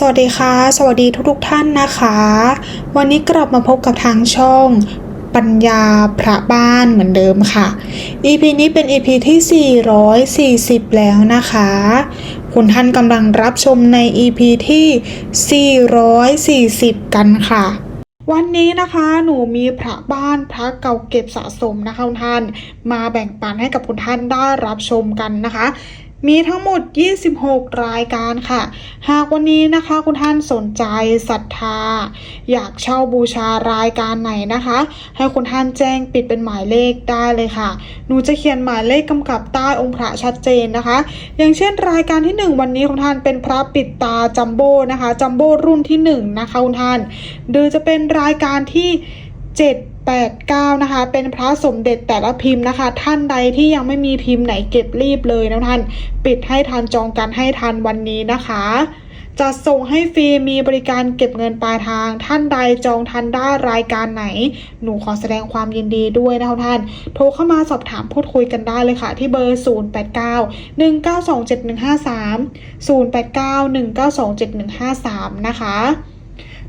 สวัสดีค่ะ สวัสดีทุกๆทท่านนะคะ วันนี้กลับมาพบกับทางช่องปัญญาพระบ้านเหมือนเดิมค่ะ EP นี้เป็น EP ที่ 440 แล้วนะคะ คุณท่านกำลังรับชมใน EP ที่ 440 กันค่ะวันนี้นะคะหนูมีพระบ้านพระเก่าเก็บสะสมนะคะคุณท่าน มาแบ่งปันให้กับคุณท่านได้รับชมกันนะคะ มีทั้งหมด 26 รายการค่ะ หากวันนี้นะคะคุณท่านสนใจศรัทธา อยากเช่าบูชารายการไหนนะคะ ให้คุณท่านแจ้งปิดเป็นหมายเลขได้เลยค่ะ หนูจะเขียนหมายเลขกำกับใต้องค์พระชัดเจนนะคะ อย่างเช่นรายการที่ 1 วันนี้คุณท่านเป็นพระปิดตาจัมโบ้นะคะจัมโบ้รุ่นที่ 1 นะคะคุณท่านหรือจะเป็นรายการที่ 7 8 9 นะคะ เป็นพระสมเด็จแต่ละพิมพ์นะคะ ท่านใดที่ยังไม่มีพิมพ์ไหนเก็บรีบเลยนะท่าน ปิดให้ทันจองกันให้ทันวันนี้นะคะจะส่งให้ฟรีมีบริการเก็บเงินปลายทาง ท่านใดจองทันได้รายการไหน หนูขอแสดงความยินดีด้วยนะคะท่าน โทรเข้ามาสอบถามพูดคุยกันได้เลยค่ะ ที่เบอร์ 089 192 7153 089 192 7153 นะคะ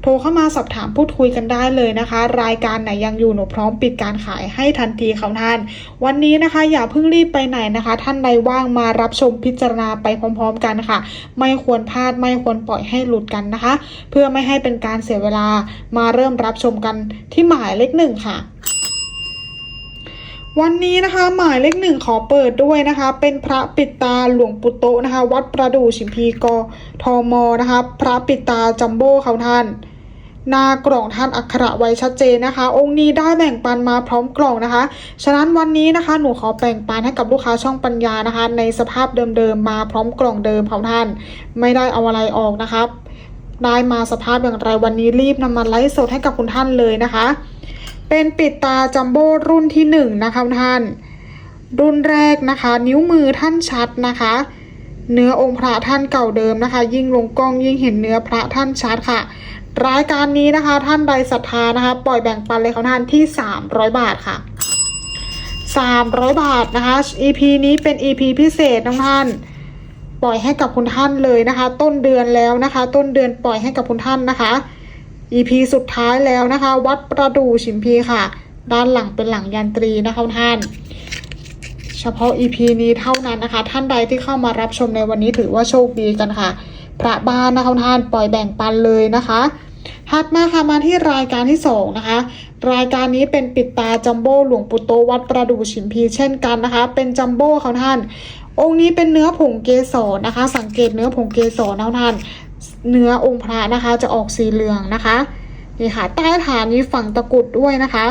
โทรเข้ามาสอบถามพูดคุยกันได้เลยนะคะ รายการไหนยังอยู่หนูพร้อมปิดการขายให้ทันทีค่ะท่าน วันนี้นะคะอย่าเพิ่งรีบไปไหนนะคะ ท่านใดว่างมารับชมพิจารณาไปพร้อม ๆ กันค่ะ ไม่ควรพลาดไม่ควรปล่อยให้หลุดกันนะคะ เพื่อไม่ให้เป็นการเสียเวลามาเริ่มรับชมกันที่หมายเลขหนึ่งค่ะวันนี้นะคะหมายเลขหนึ่งขอเปิดด้วยนะคะ เป็นพระปิดตาหลวงปู่โตนะคะ วัดประดู่ชิมพีกทมนะคะ พระปิดตาจัมโบ้เขาท่าน หน้ากล่องท่านอักขระไว้ชัดเจนนะคะ องค์นี้ได้แบ่งปันมาพร้อมกล่องนะคะ ฉะนั้นวันนี้นะคะ หนูขอแบ่งปันให้กับลูกค้าช่องปัญญานะคะ ในสภาพเดิมๆมาพร้อมกล่องเดิมของท่าน ไม่ได้เอาอะไรออกนะครับได้มาสภาพอย่างไรวันนี้รีบนำมาไลฟ์สดให้กับคุณท่านเลยนะคะ เป็นปิดตาจัมโบ้รุ่นที่หนึ่งนะคะท่าน รุ่นแรกนะคะ นิ้วมือท่านชัดนะคะ เนื้อองค์พระท่านเก่าเดิมนะคะ ยิ่งลงกล้องยิ่งเห็นเนื้อพระท่านชัดค่ะ รายการนี้นะคะ ท่านใดศรัทธานะคะ ปล่อยแบ่งปันเลยค่ะท่านที่ 300 บาทค่ะ 300 บาทนะคะ EP นี้เป็น EP พิเศษน้องท่าน ปล่อยให้กับคุณท่านเลยนะคะ ต้นเดือนแล้วนะคะ ต้นเดือนปล่อยให้กับคุณท่านนะคะ EP สุดท้ายแล้วนะคะ วัดประดู่ชิมพีค่ะ ด้านหลังเป็นหลังยันตรีนะคะท่าน เฉพาะ EP นี้เท่านั้นนะคะ ท่านใดที่เข้ามารับชมในวันนี้ถือว่าโชคดีกันค่ะพระบ้านนะคะท่านปล่อยแบ่งปันเลยนะคะ ถัดมาค่ะมาที่รายการที่สองนะคะ รายการนี้เป็นปิดตาจัมโบ้หลวงปู่โตวัดประดู่ชิมพีเช่นกันนะคะ เป็นจัมโบ้เขาท่าน องค์นี้เป็นเนื้อผงเกสรนะคะ สังเกตเนื้อผงเกสรนะท่าน เนื้อองค์พระนะคะจะออกสีเหลืองนะคะนี่ค่ะใต้ฐานนี้ฝั่งตะกุดด้วยนะคะ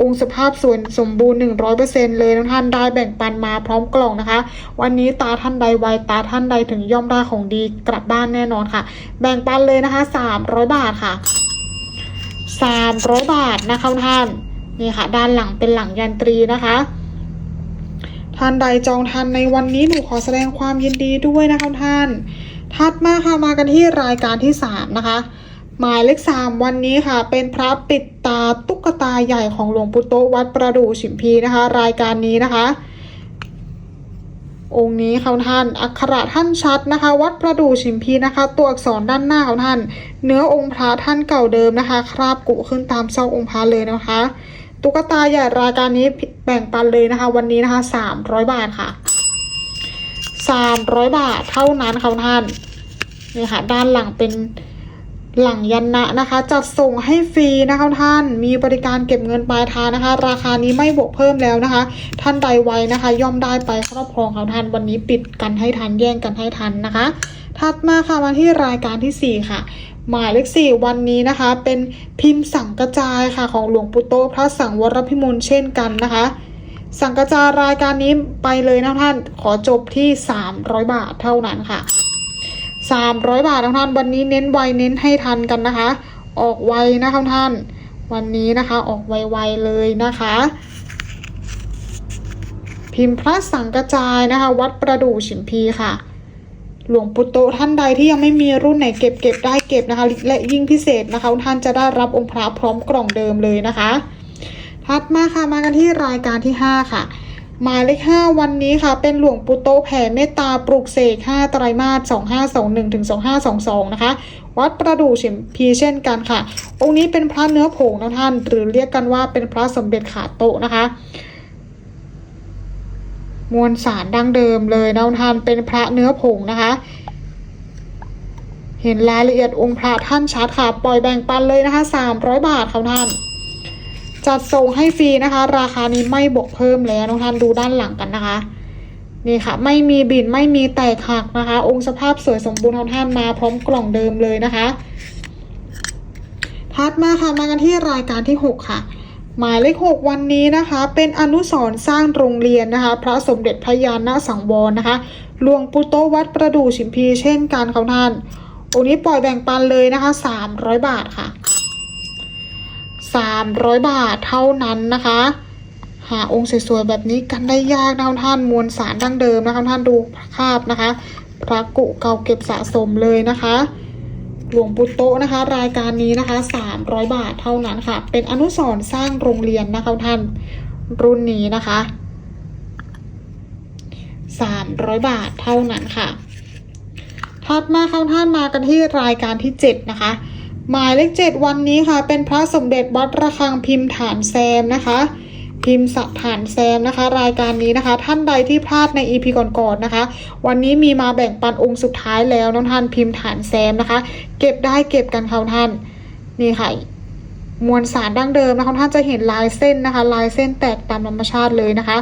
องค์สภาพส่วนสมบูรณ์ 100%เลยนะท่านได้แบ่งปันมาพร้อมกล่องนะคะ วันนี้ตาท่านใดไวตาท่านใดถึงย่อมได้ของดีกลับบ้านแน่นอนค่ะ แบ่งปันเลยนะคะ 300 บาทค่ะ 300 บาทนะคะท่านนี่ค่ะ ด้านหลังเป็นหลังยันตรีนะคะท่านใดจองทันในวันนี้หนูขอแสดงความยินดีด้วยนะคะท่าน ถัดมาค่ะมากันที่รายการที่ 3 นะคะ หมายเลขสามวันนี้ค่ะ เป็นพระปิดตาตุ๊กตาใหญ่ของหลวงปู่โตวัดประดู่ฉิมพีนะคะ รายการนี้นะคะ องค์นี้เขาท่านอักขระท่านชัดนะคะ วัดประดู่ฉิมพีนะคะ ตัวอักษรด้านหน้าเขาท่าน เนื้อองค์พระท่านเก่าเดิมนะคะ คราบกุขึ้นตามซอกองค์พระเลยนะคะ ตุ๊กตาใหญ่รายการนี้แบ่งปันเลยนะคะ วันนี้นะคะสามร้อยบาทค่ะสามร้อยบาทเท่านั้นค่ะท่านนี่ค่ะด้านหลังเป็น หลังยันนะนะคะ จัดส่งให้ฟรีนะคะท่านมีบริการเก็บเงินปลายทางนะคะ ราคานี้ไม่บวกเพิ่มแล้วนะคะ ท่านใดไวนะคะ ย่อมได้ไปครอบครองของท่านวันนี้ปิดกันให้ทันแย่งกันให้ทันนะคะ ถัดมาค่ะมาที่รายการที่ 4 ค่ะหมายเลขสี่วันนี้นะคะ เป็นพิมพ์สังกระจายค่ะของหลวงปู่โตพระสังวรพิมลเช่นกันนะคะ สังกระจายรายการนี้ไปเลยนะท่านขอจบที่ 300 บาทเท่านั้นค่ะ 300 บาทนะท่านวันนี้เน้นไวเน้นให้ทันกันนะคะ ออกไวนะคะท่าน วันนี้นะคะออกไวๆเลยนะคะ พิมพ์พระสังกระจายนะคะ วัดประดู่ฉิมพีค่ะ หลวงปู่โตท่านใดที่ยังไม่มีรุ่นไหนเก็บเก็บได้เก็บนะคะ และยิ่งพิเศษนะคะท่านจะได้รับองค์พระพร้อมกล่องเดิมเลยนะคะถัดมาค่ะมากันที่รายการที่ 5 ค่ะ หมายเลข5วันนี้ค่ะ เป็นหลวงปู่โตแผ่เมตตาปลุกเสก5ไตรมาส2521ถึง2522นะคะ วัดประดู่ฉิมพีเช่นกันค่ะ องค์นี้เป็นพระเนื้อผงนะท่าน หรือเรียกกันว่าเป็นพระสมเด็จขาโตนะคะ มวลสารดั้งเดิมเลยนะท่านเป็นพระเนื้อผงนะคะเห็นรายละเอียดองค์พระท่านชัดค่ะ ปล่อยแบ่งปันเลยนะคะ 300 บาทค่ะท่าน จัดส่งให้ฟรีนะคะ ราคานี้ไม่บวกเพิ่มแล้วน้องท่านดูด้านหลังกันนะคะ นี่ค่ะ ไม่มีบินไม่มีแตกหักนะคะ องค์สภาพสวยสมบูรณ์ของท่านมาพร้อมกล่องเดิมเลยนะคะถัดมาค่ะมากันที่รายการที่ 6 ค่ะ หมายเลข 6 วันนี้นะคะ เป็นอนุสร์สร้างโรงเรียนนะคะ พระสมเด็จพระยาณสังวรนะคะหลวงปู่โตวัดประดู่ฉิมพีเช่นกันค่ะท่านองค์นี้ปล่อยแบ่งปันเลยนะคะ 300 บาทค่ะ 300 บาทเท่านั้นนะคะ หาองค์สวยๆแบบนี้กันได้ยากนะท่านมวลสารดั้งเดิมนะคะท่านดูภาพนะคะพระกุเก่าเก็บสะสมเลยนะคะหลวงปู่โตนะคะ รายการนี้นะคะ 300 บาทเท่านั้นค่ะ เป็นอนุสร์สร้างโรงเรียนนะคะท่านรุ่นนี้นะคะ 300 บาทเท่านั้นค่ะถัดมาเข้าท่านมากันที่รายการที่ 7 นะคะ หมายเลข7วันนี้ค่ะ เป็นพระสมเด็จวัดระฆังพิมพ์ฐานแซมนะคะ พิมพ์สถานแซมนะคะ รายการนี้นะคะ ท่านใดที่พลาดใน EP ก่อนๆนะคะ วันนี้มีมาแบ่งปันองค์สุดท้ายแล้วน้องท่านพิมพ์ฐานแซมนะคะ เก็บได้เก็บกันค่ะท่านนี่ค่ะมวลสารดั้งเดิมนะคะท่านจะเห็นลายเส้นนะคะ ลายเส้นแตกตามธรรมชาติเลยนะคะ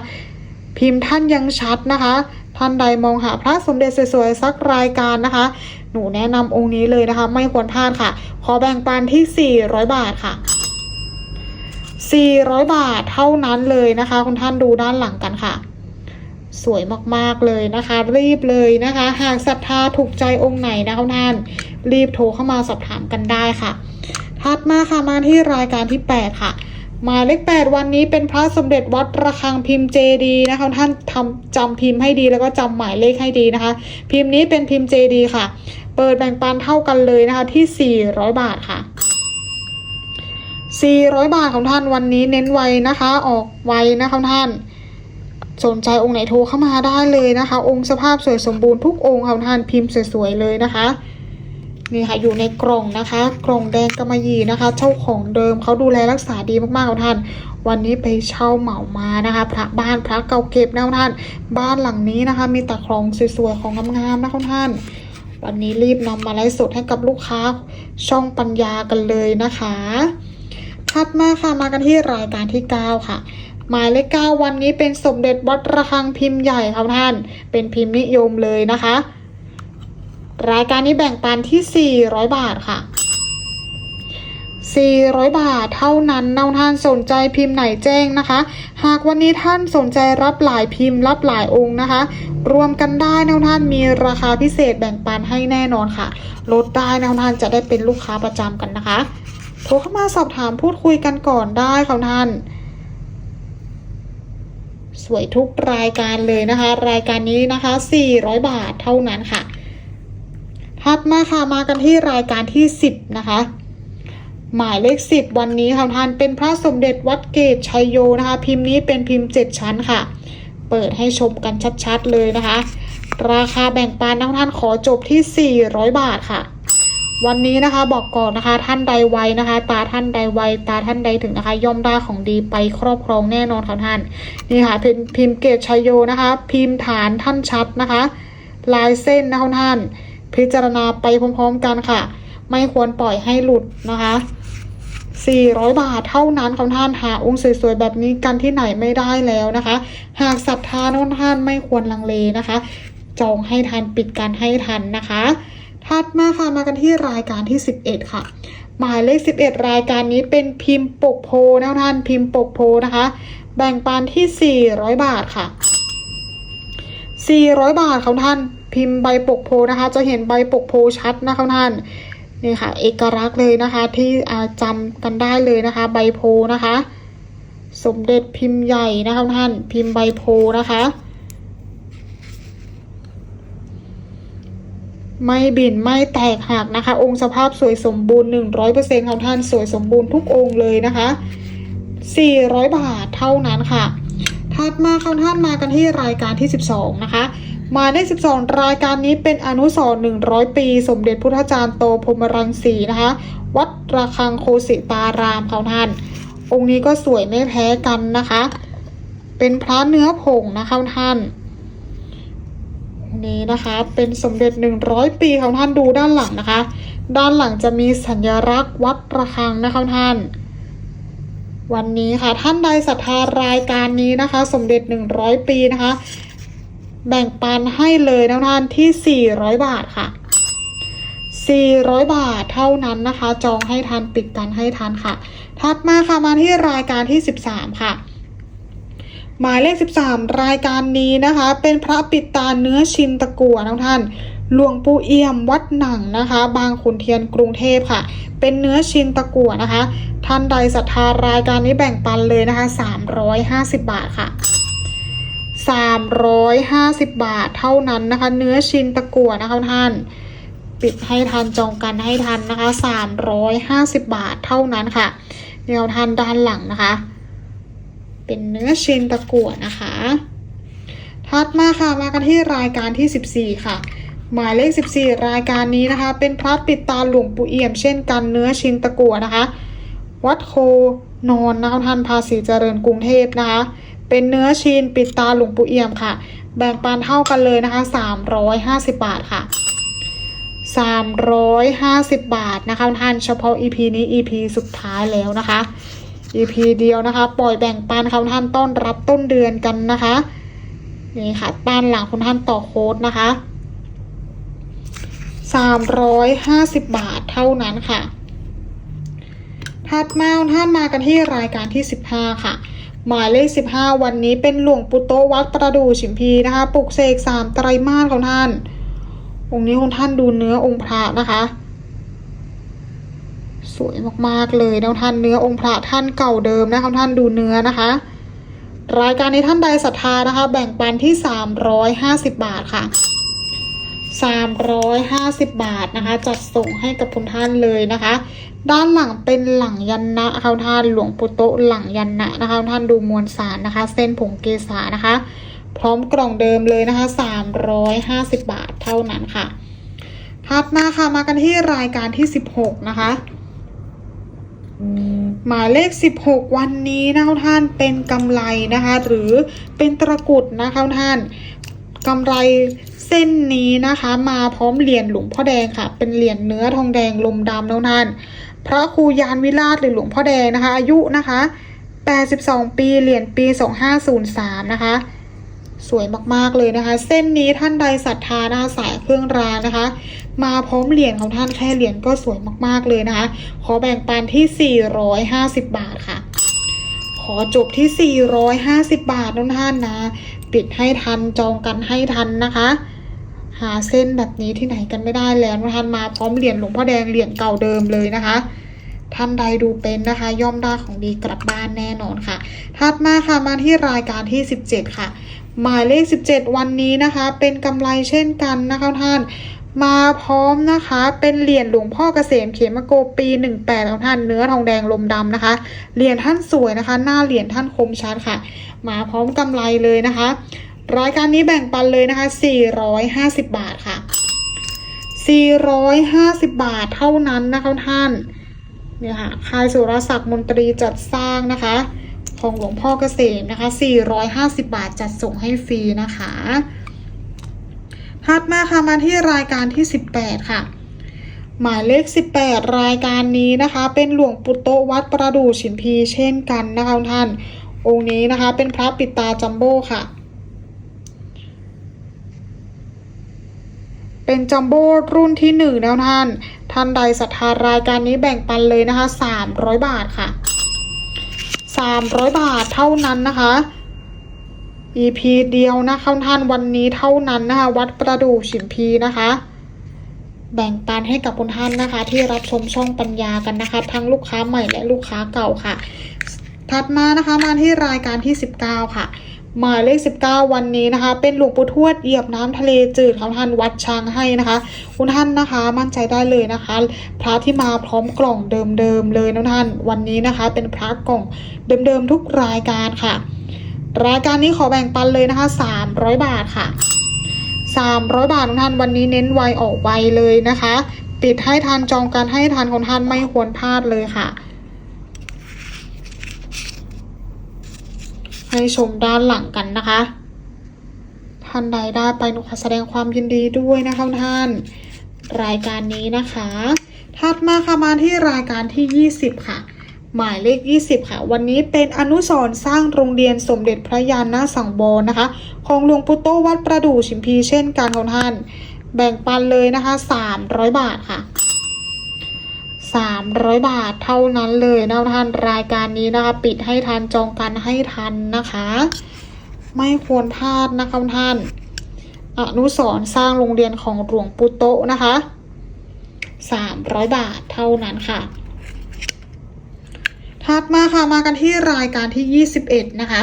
พิมพ์ท่านยังชัดนะคะ ท่านใดมองหาพระสมเด็จสวยๆสักรายการนะคะ หนูแนะนำองค์นี้เลยนะคะ ไม่ควรพลาดค่ะ ขอแบ่งปันที่ 400 บาทค่ะ 400 บาทเท่านั้นเลยนะคะ คุณท่านดูด้านหลังกันค่ะ สวยมากๆเลยนะคะ รีบเลยนะคะ หากศรัทธาถูกใจองค์ไหนนะคะคุณท่าน รีบโทรเข้ามาสอบถามกันได้ค่ะถัดมาค่ะมาที่รายการที่ 8 ค่ะ หมายเลข 8 วันนี้เป็นพระสมเด็จวัดระฆังพิมพ์เจดีนะคะท่านทำจำพิมพ์ให้ดีแล้วก็จำหมายเลขให้ดีนะคะ พิมพ์นี้เป็นพิมพ์เจดีค่ะ เปิดแบ่งปันเท่ากันเลยนะคะที่ 400 บาทค่ะ 400 บาทของท่านวันนี้เน้นไวนะคะ ออกไวนะคะท่าน สนใจองค์ไหนโทรเข้ามาได้เลยนะคะ องค์สภาพสวยสมบูรณ์ทุกองค์ค่ะท่านพิมพ์สวยๆเลยนะคะ นี่ค่ะอยู่ในกล่องนะคะกล่องแดงกำมะหยี่นะคะ เจ้าของเดิมเขาดูแลรักษาดีมากๆค่ะท่าน วันนี้ไปเช่าเหมามานะคะ พระบ้านพระเก่าเก็บนะท่าน บ้านหลังนี้นะคะ มีแต่ของสวยๆของงามๆนะคะท่าน วันนี้รีบนำมาไลฟ์สดให้กับลูกค้าช่องปัญญากันเลยนะคะถัดมาค่ะมากันที่รายการที่ 9 ค่ะหมายเลข9วันนี้เป็นสมเด็จวัดระฆังพิมพ์ใหญ่ค่ะท่าน เป็นพิมพ์นิยมเลยนะคะ รายการนี้แบ่งปันที่ 400 บาทค่ะ 400 บาทเท่านั้นน้องท่านสนใจพิมพ์ไหนแจ้งนะคะ หากวันนี้ท่านสนใจรับหลายพิมพ์รับหลายองค์นะคะ รวมกันได้น้องท่านมีราคาพิเศษแบ่งปันให้แน่นอนค่ะ ลดได้น้องท่านจะได้เป็นลูกค้าประจำกันนะคะ โทรเข้ามาสอบถามพูดคุยกันก่อนได้ค่ะท่านสวยทุกรายการเลยนะคะ รายการนี้นะคะ 400 บาทเท่านั้นค่ะ ถัดมาค่ะมากันที่รายการที่ 10 นะคะ หมายเลข 10 วันนี้ค่ะท่านเป็นพระสมเด็จวัดเกตชัยโยนะคะ พิมพ์นี้เป็นพิมพ์ 7 ชั้นค่ะ เปิดให้ชมกันชัดๆเลยนะคะ ราคาแบ่งปันน้งท่านขอจบที่ 400 บาทค่ะ วันนี้นะคะบอกก่อนนะคะ ท่านใดไวนะคะ ตาท่านใดไวตาท่านใดถึงนะคะ ย่อมได้ของดีไปครอบครองแน่นอนค่ะท่านนี่ค่ะพิมพ์พิมพ์เกตชัยโยนะคะ พิมพ์ฐานท่านชัดนะคะ ลายเส้นนะคะท่าน พิจารณาไปพร้อมๆกันค่ะ ไม่ควรปล่อยให้หลุดนะคะ 400 บาทเท่านั้นของท่านหาองค์สวยๆแบบนี้กันที่ไหนไม่ได้แล้วนะคะ หากศรัทธาน้องท่านไม่ควรลังเลนะคะ จองให้ทันปิดการให้ทันนะคะถัดมาค่ะมากันที่รายการที่ 11 ค่ะ หมายเลข 11 รายการนี้เป็นพิมพ์ปกโพนะท่านพิมพ์ปกโพนะคะ แบ่งปันที่ 400 บาทค่ะ 400 บาทของท่าน พิมพ์ใบปกโพนะคะ จะเห็นใบปกโพชัดนะคะท่านนี่ค่ะ เอกลักษณ์เลยนะคะที่อ่าจำกันได้เลยนะคะ ใบโพนะคะ สมเด็จพิมพ์ใหญ่นะคะท่าน พิมพ์ใบโพนะคะ ไม่บินไม่แตกหักนะคะ องค์สภาพสวยสมบูรณ์100%ขอยเปอร์เซ็นต์ท่านสวยสมบูรณ์ทุกองค์เลยนะคะ400บาทเท่านั้นค่ะถัดมาค่ะท่านมากันที่รายการที่12นะคะ หมายเลข12 รายการนี้เป็นอนุสรณ์100 ปี สมเด็จพุทธจารย์โตพรหมรังสีนะคะ วัดระฆังโคสิตารามค่ะท่าน องค์นี้ก็สวยไม่แพ้กันนะคะ เป็นพระเนื้อผงนะคะท่านนี้นะคะเป็นสมเด็จ 100 ปีของท่านดูด้านหลังนะคะ ด้านหลังจะมีสัญลักษณ์วัดระฆังนะคะท่าน วันนี้ค่ะท่านใดศรัทธารายการนี้นะคะ สมเด็จ 100 ปีนะคะ แบ่งปันให้เลยนะท่านที่ 400 บาทค่ะ 400 บาทเท่านั้นนะคะ จองให้ทันปิดกันให้ทันค่ะ ถัดมาค่ะมาที่รายการที่ 13 ค่ะ หมายเลข 13 รายการนี้นะคะ เป็นพระปิดตาเนื้อชินตะกัวนะท่านหลวงปู่เอี่ยมวัดหนังนะคะ บางขุนเทียนกรุงเทพค่ะ เป็นเนื้อชินตะกัวนะคะ ท่านใดศรัทธารายการนี้แบ่งปันเลยนะคะ 350 บาทค่ะ 350 บาทเท่านั้นนะคะ เนื้อชินตะกั่วนะคะท่านปิดให้ทันจองกันให้ทันนะคะ 350 บาทเท่านั้นค่ะแนวทันด้านหลังนะคะ เป็นเนื้อชินตะกั่วนะคะถัดมาค่ะมากันที่รายการที่ 14 ค่ะ หมายเลข 14 รายการนี้นะคะ เป็นพระปิดตาหลวงปู่เอี่ยมเช่นกันเนื้อชินตะกั่วนะคะ วัดโคนอนนะคะท่านภาษีเจริญกรุงเทพนะคะ เป็นเนื้อชินปิดตาหลวงปู่เอี่ยมค่ะ แบ่งปันเท่ากันเลยนะคะ350 บาทค่ะ 350 บาทนะคะท่านเฉพาะ EP นี้ EP สุดท้ายแล้วนะคะ EP เดียวนะคะ ปล่อยแบ่งปันค่ะท่านต้อนรับต้นเดือนกันนะคะนี่ค่ะด้านหลังคุณท่านต่อโค้ดนะคะ350 บาทเท่านั้นค่ะถัดมาท่านมากันที่รายการที่ 15 ค่ะ หมายเลข 15 วันนี้เป็นหลวงปู่โตวัดประดู่ฉิมพีนะคะ ปลุกเสกสามไตรมาสของท่าน องค์นี้ของท่านดูเนื้อองค์พระนะคะ สวยมากๆเลยนะท่านเนื้อองค์พระท่านเก่าเดิมนะคะท่านดูเนื้อนะคะ รายการนี้ท่านใดศรัทธานะคะ แบ่งปันที่ 350 บาทค่ะ 350 บาทนะคะ จัดส่งให้กับคุณท่านเลยนะคะ ด้านหลังเป็นหลังยันนะค่ะท่านหลวงปู่โตหลังยันนะนะคะท่านดูมวลสารนะคะ เส้นผงเกษานะคะ พร้อมกล่องเดิมเลยนะคะ 350 บาทเท่านั้นค่ะถัดมาค่ะมากันที่รายการที่ 16 นะคะหมายเลข 16 วันนี้นะคะท่านเป็นกำไรนะคะ หรือเป็นตะกรุดนะคะท่าน กำไรเส้นนี้นะคะ มาพร้อมเหรียญหลวงพ่อแดงค่ะ เป็นเหรียญเนื้อทองแดงลมดำนะท่านพระครูยานวิราชหรือหลวงพ่อแดงนะคะ อายุนะคะ 82 ปีเหรียญปี 2503 นะคะ สวยมากๆเลยนะคะ เส้นนี้ท่านใดศรัทธานะคะสายเครื่องรางนะคะ มาพร้อมเหรียญของท่านแค่เหรียญก็สวยมากๆเลยนะคะ ขอแบ่งปันที่ 450 บาทค่ะขอจบที่ 450 บาทนะท่านนะ ปิดให้ทันจองกันให้ทันนะคะ หาเส้นแบบนี้ที่ไหนกันไม่ได้แล้วนะท่านมาพร้อมเหรียญหลวงพ่อแดงเหรียญเก่าเดิมเลยนะคะท่านใดดูเป็นนะคะ ย่อมได้ของดีกลับบ้านแน่นอนค่ะ ถัดมาค่ะมาที่รายการที่ 17 ค่ะ หมายเลข 17 วันนี้นะคะ เป็นกำไรเช่นกันนะคะท่าน มาพร้อมนะคะ เป็นเหรียญหลวงพ่อเกษมเขมโกปี 18ของท่านเนื้อทองแดงลมดำนะคะเหรียญท่านสวยนะคะ หน้าเหรียญท่านคมชัดค่ะ มาพร้อมกำไรเลยนะคะ รายการนี้แบ่งปันเลยนะคะ 450 บาทค่ะ 450 บาทเท่านั้นนะคะท่านเนี่ยค่ะค่ายสุรศักดิ์มนตรีจัดสร้างนะคะ ของหลวงพ่อเกษมนะคะ 450 บาทจัดส่งให้ฟรีนะคะถัดมาค่ะมาที่รายการที่ 18 ค่ะ หมายเลข 18 รายการนี้นะคะ เป็นหลวงปู่โตวัดประดู่ฉิมพีเช่นกันนะคะท่าน องค์นี้นะคะ เป็นพระปิดตาจัมโบ้ค่ะ เป็นจัมโบ้รุ่นที่หนึ่งแล้วท่าน ท่านใดศรัทธารายการนี้แบ่งปันเลยนะคะ300บาทค่ะ300บาทเท่านั้นนะคะ EP เดียวนะคะท่านวันนี้เท่านั้นนะคะ วัดประดู่ฉิมพีนะคะแบ่งปันให้กับคุณท่านนะคะ ที่รับชมช่องปัญญากันนะคะ ทั้งลูกค้าใหม่และลูกค้าเก่าค่ะ ถัดมานะคะมาที่รายการที่ 19 ค่ะ หมายเลข 19 วันนี้นะคะ เป็นหลวงปู่ทวดเหยียบน้ำทะเลจืดของท่านวัดช้างให้นะคะ คุณท่านนะคะมั่นใจได้เลยนะคะ พระที่มาพร้อมกล่องเดิมๆเลยนะท่านวันนี้นะคะ เป็นพระกล่องเดิมๆทุกรายการค่ะ รายการนี้ขอแบ่งปันเลยนะคะ 300 บาทค่ะ 300 บาทของท่านวันนี้เน้นไวออกไวเลยนะคะ ปิดให้ทันจองการให้ทันของท่านไม่ควรพลาดเลยค่ะ ให้ชมด้านหลังกันนะคะ ท่านใดได้ไปหนูขอแสดงความยินดีด้วยนะคะท่าน รายการนี้นะคะ ถัดมาค่ะมาที่รายการที่ 20 ค่ะ หมายเลข 20 ค่ะ วันนี้เป็นอนุสรสร้างโรงเรียนสมเด็จพระยาณสังวรนะคะ ของหลวงปู่โตวัดประดู่ชิมพีเช่นกันของท่าน แบ่งปันเลยนะคะ 300 บาทค่ะ 300 บาทเท่านั้นเลยนะท่านรายการนี้นะคะ ปิดให้ทันจองกันให้ทันนะคะ ไม่ควรพลาดนะคะท่านอนุสรสร้างโรงเรียนของหลวงปู่โตะนะคะ300 บาทเท่านั้นค่ะถัดมาค่ะมากันที่รายการที่ 21 นะคะ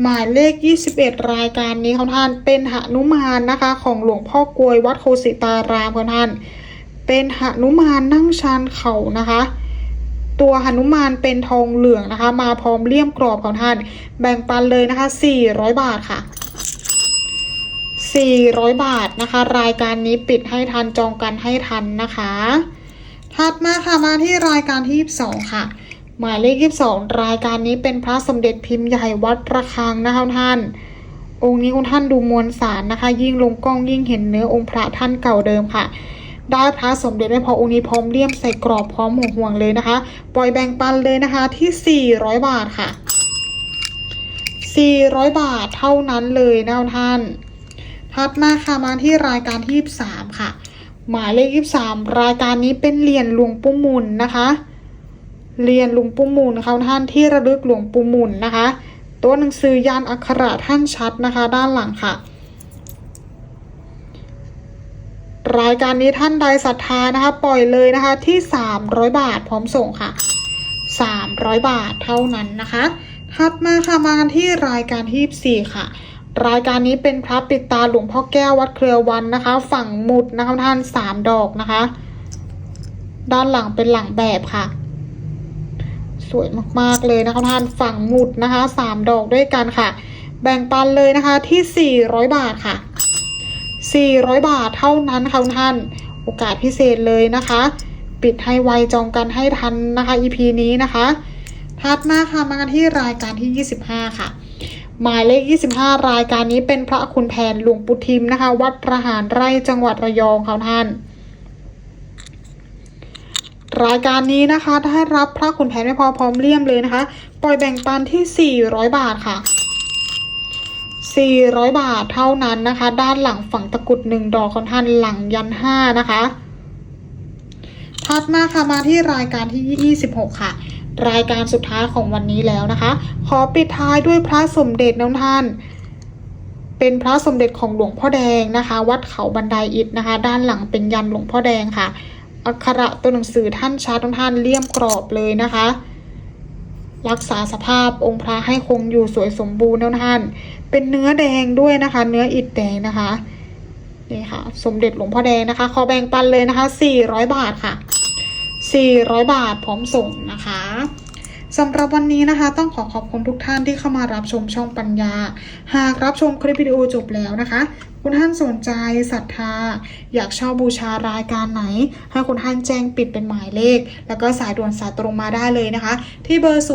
หมายเลข 21 รายการนี้ของท่านเป็นหนุมานนะคะ ของหลวงพ่อกลวยวัดโคสิตารามของท่าน เป็นหนุมานนั่งชานเขานะคะ ตัวหนุมานเป็นทองเหลืองนะคะ มาพร้อมเลี่ยมกรอบของท่าน แบ่งปันเลยนะคะ 400 บาทค่ะ 400 บาทนะคะ รายการนี้ปิดให้ทันจองกันให้ทันนะคะ ถัดมาค่ะมาที่รายการที่22ค่ะ หมายเลข22 รายการนี้เป็นพระสมเด็จพิมพ์ใหญ่วัดระฆังนะคะท่านองค์นี้คุณท่านดูมวลสารนะคะ ยิ่งลงกล้องยิ่งเห็นเนื้อองค์พระท่านเก่าเดิมค่ะ ได้พระสมเด็จไม่พอองค์นี้พร้อมเลี่ยมใส่กรอบพร้อมหัวห่วงเลยนะคะ ปล่อยแบ่งปันเลยนะคะที่ 400 บาทค่ะ 400 บาทเท่านั้นเลยนะท่าน ถัดมาค่ะมาที่รายการที่ 23 ค่ะ หมายเลข 23 รายการนี้เป็นเหรียญหลวงปู่มุนนะคะเหรียญหลวงปู่มุนค่ะท่านที่ระลึกหลวงปู่มุนนะคะ ตัวหนังสือยานอักขระท่านชัดนะคะ ด้านหลังค่ะ รายการนี้ท่านใดศรัทธานะคะ ปล่อยเลยนะคะที่ 300 บาทพร้อมส่งค่ะ 300 บาทเท่านั้นนะคะถัดมาค่ะมากันที่รายการที่24ค่ะ รายการนี้เป็นพระปิดตาหลวงพ่อแก้ววัดเครือวันนะคะ ฝั่งหมุดนะคะท่านสามดอกนะคะ ด้านหลังเป็นหลังแบบค่ะ สวยมากๆเลยนะคะท่านฝั่งหมุดนะคะสามดอกด้วยกันค่ะ แบ่งปันเลยนะคะที่ 400 บาทค่ะ 400 บาทเท่านั้นค่ะท่าน โอกาสพิเศษเลยนะคะ ปิดให้ไวจองกันให้ทันนะคะ EP นี้นะคะถัดมาค่ะมากันที่รายการที่ 25 ค่ะ หมายเลข 25 รายการนี้เป็นพระคุณแผนหลวงปู่ทิมนะคะ วัดประหารไร่จังหวัดระยองค่ะท่าน รายการนี้นะคะได้รับพระคุณแผนไม่พอพร้อมเลี่ยมเลยนะคะ ปล่อยแบ่งปันที่ 400 บาทค่ะ 400 บาทเท่านั้นนะคะ ด้านหลังฝั่งตะกุดหนึ่งดอกของท่านหลังยันห้านะคะถัดมาค่ะมาที่รายการที่ 26 ค่ะ รายการสุดท้ายของวันนี้แล้วนะคะ ขอปิดท้ายด้วยพระสมเด็จน้องท่าน เป็นพระสมเด็จของหลวงพ่อแดงนะคะ วัดเขาบันไดอิฐนะคะ ด้านหลังเป็นยันหลวงพ่อแดงค่ะอักขระตัวหนังสือท่านชัดน้องท่านเลี่ยมกรอบเลยนะคะ รักษาสภาพองค์พระให้คงอยู่สวยสมบูรณ์นะท่าน เป็นเนื้อแดงด้วยนะคะ เนื้ออิฐแดงนะคะนี่ค่ะ สมเด็จหลวงพ่อแดงนะคะ ขอแบ่งปันเลยนะคะ 400 บาทค่ะ 400 บาทพร้อมส่งนะคะสำหรับวันนี้นะคะ ต้องขอขอบคุณทุกท่านที่เข้ามารับชมช่องปัญญา หากรับชมคลิปวิดีโอจบแล้วนะคะ คุณท่านสนใจศรัทธา อยากเช่าบูชารายการไหน ให้คุณท่านแจ้งปิดเป็นหมายเลข แล้วก็สายด่วนสายตรงมาได้เลยนะคะ ที่เบอร์ 0891927153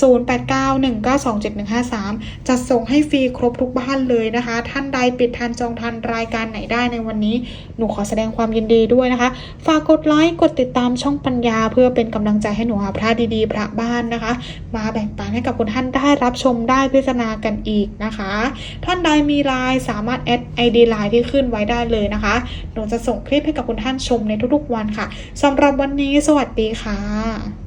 0891927153 จัดส่งให้ฟรีครบทุกบ้านเลยนะคะ ท่านใดปิดทันจองทันรายการไหนได้ในวันนี้ หนูขอแสดงความยินดีด้วยนะคะ ฝากกดไลค์กดติดตามช่องปัญญา เพื่อเป็นกำลังใจให้หนูหาพระดีๆ พระบ้านนะคะ มาแบ่งปันให้กับคุณท่านได้รับชมได้พิจารณากันอีกนะคะท่านใดมีไลน์สามารถแอดไอดีไลน์ที่ขึ้นไว้ได้เลยนะคะหนูจะส่งคลิปให้กับคุณท่านชมในทุกๆวันค่ะสำหรับวันนี้สวัสดีค่ะ